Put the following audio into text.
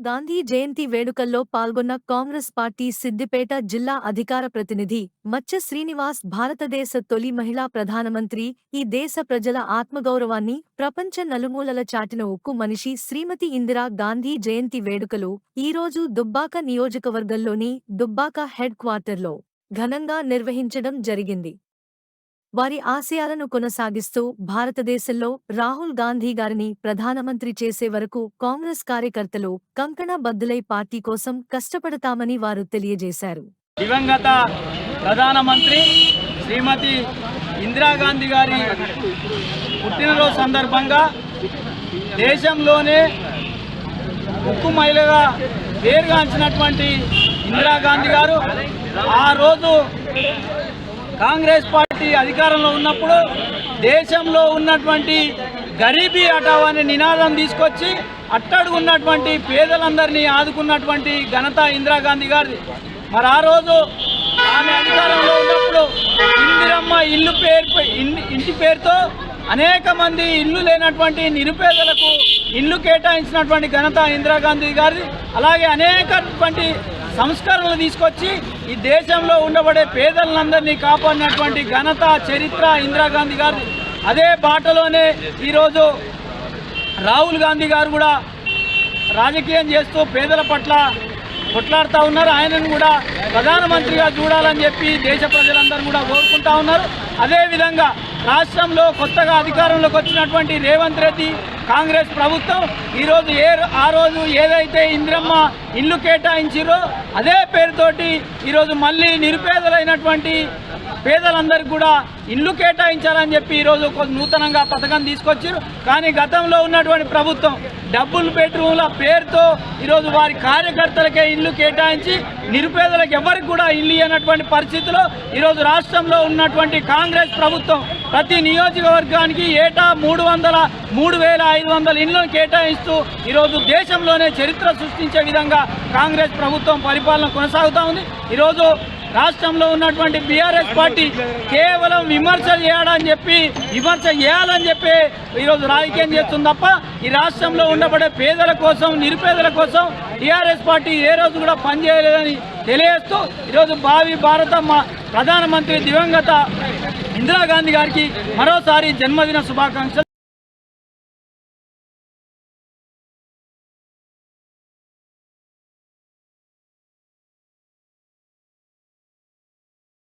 గాంధీ జయంతి వేడుకల్లో పాల్గొన్న కాంగ్రెస్ పార్టీ సిద్దిపేట జిల్లా అధికార ప్రతినిధి మచ్చ శ్రీనివాస్ భారతదేశ తొలి మహిళా ప్రధానమంత్రి ఈ దేశ ప్రజల ఆత్మగౌరవాన్ని ప్రపంచ నలుమూలల చాటిన ఉక్కు మనిషి శ్రీమతి ఇందిరా గాంధీ జయంతి వేడుకలు ఈరోజు దుబ్బాక నియోజకవర్గంలోని దుబ్బాక హెడ్ క్వార్టర్లో ఘనంగా నిర్వహించడం జరిగింది. వారి ఆశయాలను కొనసాగిస్తూ భారతదేశంలో రాహుల్ గాంధీ గారిని ప్రధానమంత్రి చేసే వరకు కాంగ్రెస్ కార్యకర్తలు కంకణబద్దులై పార్టీ కోసం కష్టపడతామని వారు తెలియజేశారు. దివంగత ప్రధానమంత్రి శ్రీమతి ఇందిరాగాంధీ గారి పుట్టినరోజు సందర్భంగా దేశంలోనే ఉక్కు మహిళగా పేరుగాంచినటువంటి ఇందిరాగాంధీ గారు ఆ రోజు కాంగ్రెస్ పార్టీ అధికారంలో ఉన్నప్పుడు దేశంలో ఉన్నటువంటి గరీబీ హటావ్ అనే నినాదం తీసుకొచ్చి అట్టడుగు ఉన్నటువంటి పేదలందరినీ ఆదుకున్నటువంటి ఘనత ఇందిరాగాంధీ గారిది. మరి ఆ రోజు ఆమె అధికారంలో ఉన్నప్పుడు ఇందిరమ్మ ఇల్లు పేరు ఇంటి పేరుతో అనేక మంది ఇల్లు లేనటువంటి నిరుపేదలకు ఇల్లు కేటాయించినటువంటి ఘనత ఇందిరాగాంధీ గారిది. అలాగే అనేకటువంటి సంస్కరణలు తీసుకొచ్చి ఈ దేశంలో ఉండబడే పేదలందరినీ కాపాడినటువంటి ఘనత చరిత్ర ఇందిరాగాంధీ గారు. అదే బాటలోనే ఈరోజు రాహుల్ గాంధీ గారు కూడా రాజకీయం చేస్తూ పేదల పట్ల కొట్లాడుతూ ఉన్నారు. ఆయనను కూడా ప్రధానమంత్రిగా చూడాలని చెప్పి దేశ ప్రజలందరూ కూడా కోరుకుంటా ఉన్నారు. అదేవిధంగా రాష్ట్రంలో కొత్తగా అధికారంలోకి వచ్చినటువంటి రేవంత్ రెడ్డి కాంగ్రెస్ ప్రభుత్వం ఈరోజు ఏ ఆ రోజు ఏదైతే ఇందిరమ్మ ఇల్లు కేటాయించిరో అదే పేరుతోటి ఈరోజు మళ్ళీ నిరుపేదలైనటువంటి పేదలందరికీ కూడా ఇల్లు కేటాయించాలని చెప్పి ఈరోజు నూతనంగా పథకం తీసుకొచ్చారు. కానీ గతంలో ఉన్నటువంటి ప్రభుత్వం డబ్బులు బెడ్రూమ్ల పేరుతో ఈరోజు వారి కార్యకర్తలకే ఇల్లు కేటాయించి నిరుపేదలకు ఎవరికి కూడా ఇల్లు ఇవ్వనటువంటి పరిస్థితిలో ఈరోజు రాష్ట్రంలో ఉన్నటువంటి కాంగ్రెస్ ప్రభుత్వం ప్రతి నియోజకవర్గానికి ఏటా మూడు వందల మూడు వేల ఐదు వందల ఇళ్ళను కేటాయిస్తూ ఈరోజు దేశంలోనే చరిత్ర సృష్టించే విధంగా కాంగ్రెస్ ప్రభుత్వం పరిపాలన కొనసాగుతూ ఉంది. ఈరోజు రాష్ట్రంలో ఉన్నటువంటి బీఆర్ఎస్ పార్టీ కేవలం విమర్శ చేయడని చెప్పి విమర్శ చేయాలని చెప్పి ఈరోజు రాజకీయం చేస్తుంది తప్ప ఈ రాష్ట్రంలో ఉండబడే పేదల కోసం నిరుపేదల కోసం టీఆర్ఎస్ పార్టీ ఏ రోజు కూడా పనిచేయలేదని తెలియజేస్తూ ఈరోజు భావి భారత మా- ప్రధానమంత్రి దివంగత ఇందిరాగాంధీ గారికి మరోసారి జన్మదిన శుభాకాంక్షలు